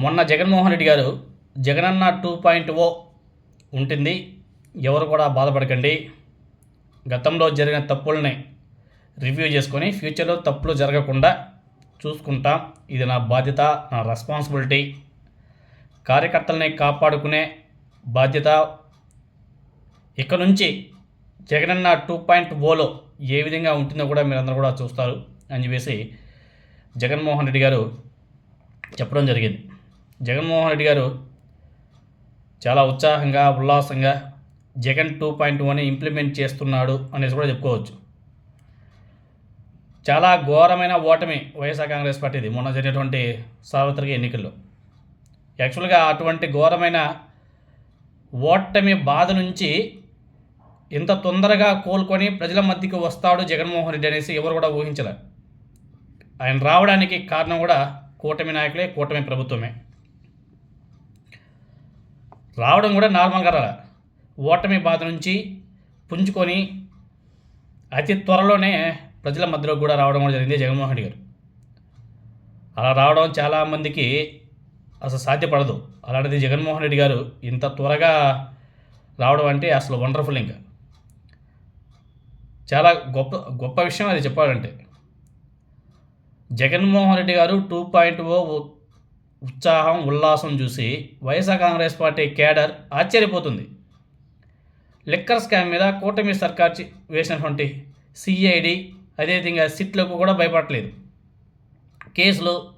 మొన్న జగన్మోహన్ రెడ్డి గారు Jagananna two point ఓ ఉంటుంది. ఎవరు కూడా బాధపడకండి. గతంలో జరిగిన తప్పుల్ని రివ్యూ చేసుకొని ఫ్యూచర్లో తప్పులు జరగకుండా చూసుకుంటాం. ఇది నా బాధ్యత నా రెస్పాన్సిబిలిటీ కార్యకర్తల్ని కాపాడుకునే బాధ్యత. ఇక నుంచి జగనన్న టూ పాయింట్ ఓలో ఏ విధంగా ఉంటుందో కూడా మీరందరూ కూడా చూస్తారు అని చెప్పేసి జగన్మోహన్ రెడ్డి గారు చెప్పడం జరిగింది. జగన్మోహన్ రెడ్డి గారు చాలా ఉత్సాహంగా ఉల్లాసంగా Jagan two point one implement చేస్తున్నాడు అనేసి కూడా చెప్పుకోవచ్చు. చాలా ఘోరమైన ఓటమి వైఎస్ఆర్ కాంగ్రెస్ పార్టీది మొన్న జరిగినటువంటి సార్వత్రిక ఎన్నికల్లో. యాక్చువల్గా అటువంటి ఘోరమైన ఓటమి బాధ నుంచి ఇంత తొందరగా కోలుకొని ప్రజల మధ్యకి వస్తాడు జగన్మోహన్ రెడ్డి అనేసి ఎవరు కూడా ఊహించలే. ఆయన రావడానికి కారణం కూడా కూటమి నాయకులే కూటమి ప్రభుత్వమే. రావడం కూడా నార్మల్గా రాలే. ఓటమి బాధ నుంచి పుంజుకొని అతి త్వరలోనే ప్రజల మధ్యలో కూడా రావడం కూడా జరిగింది జగన్మోహన్ రెడ్డి గారు. అలా రావడం చాలామందికి అసలు సాధ్యపడదు. అలాంటిది జగన్మోహన్ రెడ్డి గారు ఇంత త్వరగా రావడం అంటే అసలు వండర్ఫుల్ ఇంకా. చాలా గొప్ప గొప్ప విషయం అది చెప్పాలంటే. జగన్మోహన్ రెడ్డి గారు టూ పాయింట్ ఓ ఉత్సాహం ఉల్లాసం చూసి వైఎస్ఆర్ కాంగ్రెస్ పార్టీ కేడర్ ఆశ్చర్యపోతుంది. లిక్కర్ స్కామ్ మీద కూటమి సర్కార్ చి- వేసినటువంటి సిఐడి అదేవిధంగా సిట్లకు కూడా భయపడలేదు కేసులు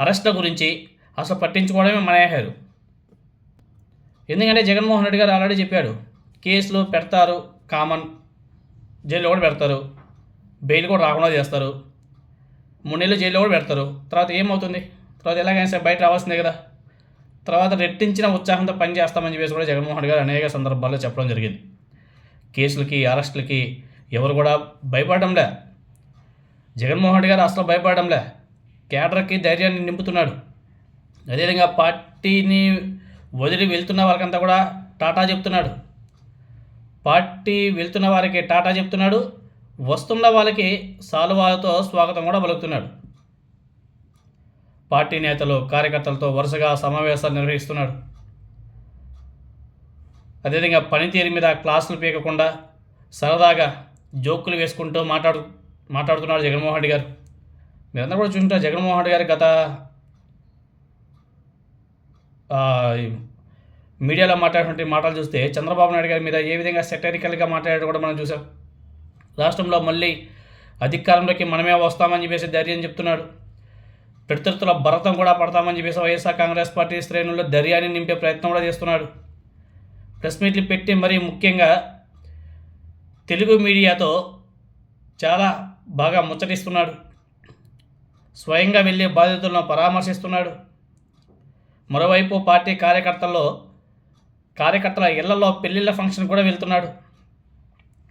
అరెస్టుల గురించి అసలు పట్టించుకోవడమే మానేశారు. ఎందుకంటే జగన్మోహన్ రెడ్డి గారు ఆల్రెడీ చెప్పాడు కేసులు పెడతారు కామన్ జైల్లో కూడా పెడతారు బెయిల్ కూడా రాకుండా చేస్తారు మూడు నెలలు జైల్లో కూడా పెడతారు తర్వాత ఏమవుతుంది? తర్వాత ఎలాగైనా సరే బయట రావాల్సిందే కదా. తర్వాత రెట్టించిన ఉత్సాహంతో పని చేస్తామని చెప్పేసి కూడా జగన్మోహన్ రెడ్డి గారు అనేక సందర్భాల్లో చెప్పడం జరిగింది. కేసులకి అరెస్టులకి ఎవరు కూడా భయపడడంలే. జగన్మోహన్ రెడ్డి గారు అసలు భయపడడంలే. కేడర్కి ధైర్యాన్ని నింపుతున్నాడు. అదేవిధంగా పార్టీని వదిలి వెళ్తున్న వాళ్ళకంతా కూడా టాటా చెప్తున్నాడు. పార్టీ వెళ్తున్న వారికి టాటా చెప్తున్నాడు. వస్తున్న వాళ్ళకి సాలువాలతో స్వాగతం కూడా పలుకుతున్నాడు. పార్టీ నేతలు కార్యకర్తలతో వరుసగా సమావేశాలు నిర్వహిస్తున్నాడు. అదేవిధంగా పనితీరు మీద క్లాసులు పీకకుండా సరదాగా జోకులు వేసుకుంటూ మాట్లాడు మాట్లాడుతున్నాడు జగన్మోహన్ రెడ్డి గారు. మీరందరూ కూడా చూసుకుంటారు జగన్మోహన్ రెడ్డి గారు గత మీడియాలో మాట్లాడినటువంటి మాటలు చూస్తే చంద్రబాబు నాయుడు గారి మీద ఏ విధంగా సెటరికల్గా మాట్లాడాడు కూడా మనం చూసాం రాష్ట్రంలో మళ్ళీ అధికారంలోకి మనమే వస్తామని చెప్పేసి ధైర్యం చెప్తున్నాడు. ప్రత్యర్థుల భరతం కూడా పడతామని చెప్పేసి వైఎస్ఆర్ కాంగ్రెస్ పార్టీ శ్రేణుల్లో ధైర్యాన్ని నింపే ప్రయత్నం కూడా చేస్తున్నాడు. ప్రెస్ మీట్లు పెట్టి మరీ ముఖ్యంగా తెలుగు మీడియాతో చాలా బాగా ముచ్చటిస్తున్నాడు. స్వయంగా వెళ్ళే బాధితులను పరామర్శిస్తున్నాడు. మరోవైపు పార్టీ కార్యకర్తల్లో కార్యకర్తల ఇళ్ళలో పెళ్ళిళ్ళ ఫంక్షన్ కూడా వెళ్తున్నాడు.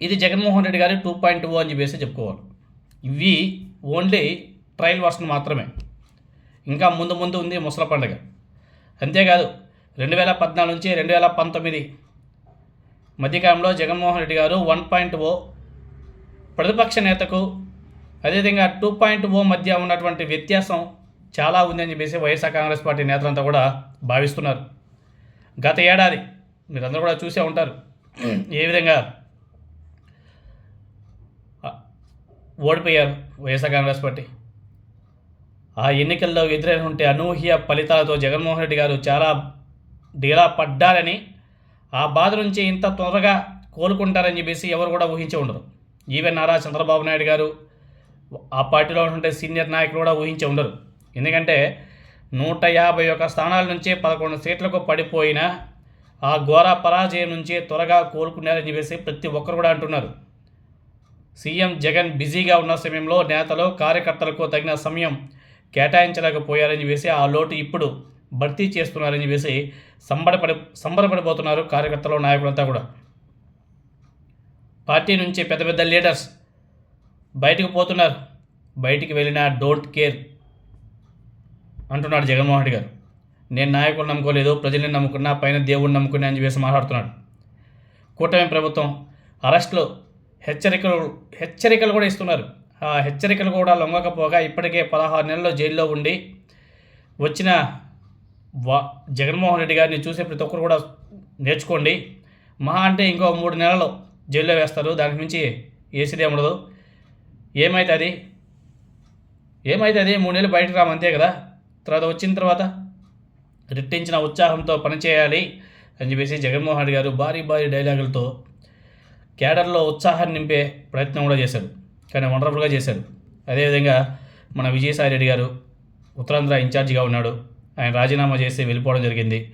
ఇది జగన్మోహన్ రెడ్డి గారి టూ పాయింట్ ఓ అని చెప్పేసి చెప్పుకోవాలి. ఇవి ఓన్లీ ట్రయల్ వర్షన్ మాత్రమే. ఇంకా ముందు ముందు ఉంది ముసల పండుగ. అంతేకాదు రెండు వేల పద్నాలుగు నుంచి రెండు వేల పంతొమ్మిది మధ్యకాలంలో జగన్మోహన్ రెడ్డి గారు వన్ పాయింట్ ఓ ప్రతిపక్ష నేతకు అదేవిధంగా టూ పాయింట్ ఓ మధ్య ఉన్నటువంటి వ్యత్యాసం చాలా ఉందని చెప్పేసి వైఎస్ఆర్ కాంగ్రెస్ పార్టీ నేతలంతా కూడా భావిస్తున్నారు. గత ఏడాది మీరందరూ కూడా చూసే ఉంటారు. ఏ విధంగా ఓడిపోయారు వైఎస్ఆర్ కాంగ్రెస్ పార్టీ? ఆ ఎన్నికల్లో ఎదురైన ఉంటే అనూహ్య ఫలితాలతో జగన్మోహన్ రెడ్డి గారు చాలా డీలా పడ్డారని ఆ బాధ నుంచి ఇంత త్వరగా కోలుకుంటారని చెప్పేసి ఎవరు కూడా ఊహించి ఉండరు. ఈవెన్ నారా చంద్రబాబు నాయుడు గారు ఆ పార్టీలో ఉండే సీనియర్ నాయకులు కూడా ఊహించి ఉండరు. ఎందుకంటే నూట యాభై ఒక్క స్థానాల నుంచి పదకొండు సీట్లకు పడిపోయిన ఆ ఘోర పరాజయం నుంచి త్వరగా కోలుకున్నారని చెప్పేసి ప్రతి ఒక్కరు కూడా అంటున్నారు. సీఎం జగన్ బిజీగా ఉన్న సమయంలో నేతలు కార్యకర్తలకు తగిన సమయం కేటాయించలేకపోయారని చెప్పేసి ఆ లోటు ఇప్పుడు భర్తీ చేస్తున్నారని చెప్పేసి సంబరపడి సంబరపడిపోతున్నారు కార్యకర్తలు నాయకులంతా కూడా. పార్టీ నుంచి పెద్ద పెద్ద లీడర్స్ బయటకు పోతున్నారు. బయటికి వెళ్ళినా డోంట్ కేర్ అంటున్నాడు జగన్మోహన్ రెడ్డి గారు. నేను నాయకులు నమ్ముకోలేదు ప్రజల్ని నమ్ముకున్నా పైన దేవుడిని నమ్ముకున్నా అని చెప్పేసి మాట్లాడుతున్నాడు. కూటమి ప్రభుత్వం అరెస్టులు హెచ్చరికలు హెచ్చరికలు కూడా ఇస్తున్నారు. హెచ్చరికలు కూడా లొంగకపోగా ఇప్పటికే పదహారు నెలలు జైల్లో ఉండి వచ్చిన వా జగన్మోహన్ రెడ్డి గారిని చూసే ప్రతి ఒక్కరు కూడా నేర్చుకోండి. మహా అంటే ఇంకో మూడు నెలలు జైల్లో వేస్తారు. దానికి మించి ఏసీదే ఉండదు. ఏమవుతుంది ఏమవుతుంది మూడు నెలలు బయటకు రాము అంతే కదా? తర్వాత వచ్చిన తర్వాత రెట్టించిన ఉత్సాహంతో పనిచేయాలి అని చెప్పేసి జగన్మోహన్ రెడ్డి గారు భారీ భారీ డైలాగులతో క్యాడర్లో ఉత్సాహాన్ని నింపే ప్రయత్నం కూడా చేశారు. కానీ వండర్ఫుల్గా చేశారు అదేవిధంగా మన విజయసాయి రెడ్డి గారు ఉత్తరాంధ్ర ఇన్ఛార్జిగా ఉన్నాడు. ఆయన రాజీనామా చేసి వెళ్ళిపోవడం జరిగింది.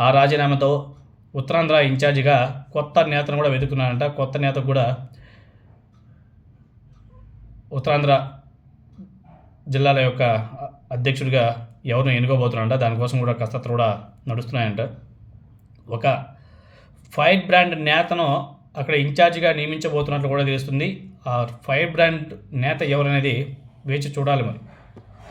ఆ రాజీనామాతో ఉత్తరాంధ్ర ఇన్ఛార్జిగా కొత్త నేతను కూడా వెతుకున్నారంట. కొత్త నేత కూడా ఉత్తరాంధ్ర జిల్లాల యొక్క అధ్యక్షుడిగా ఎవరిని ఎన్నుకోబోతున్నారంట. దానికోసం కూడా కసరత్తు కూడా నడుస్తున్నాయంట. ఒక ఫైట్ బ్రాండ్ నేతను అక్కడ ఇన్ఛార్జిగా నియమించబోతున్నట్లు కూడా తెలుస్తుంది. ఆ ఫైర్ బ్రాండ్ నేత ఎవరనేది వేచి చూడాలి మరి.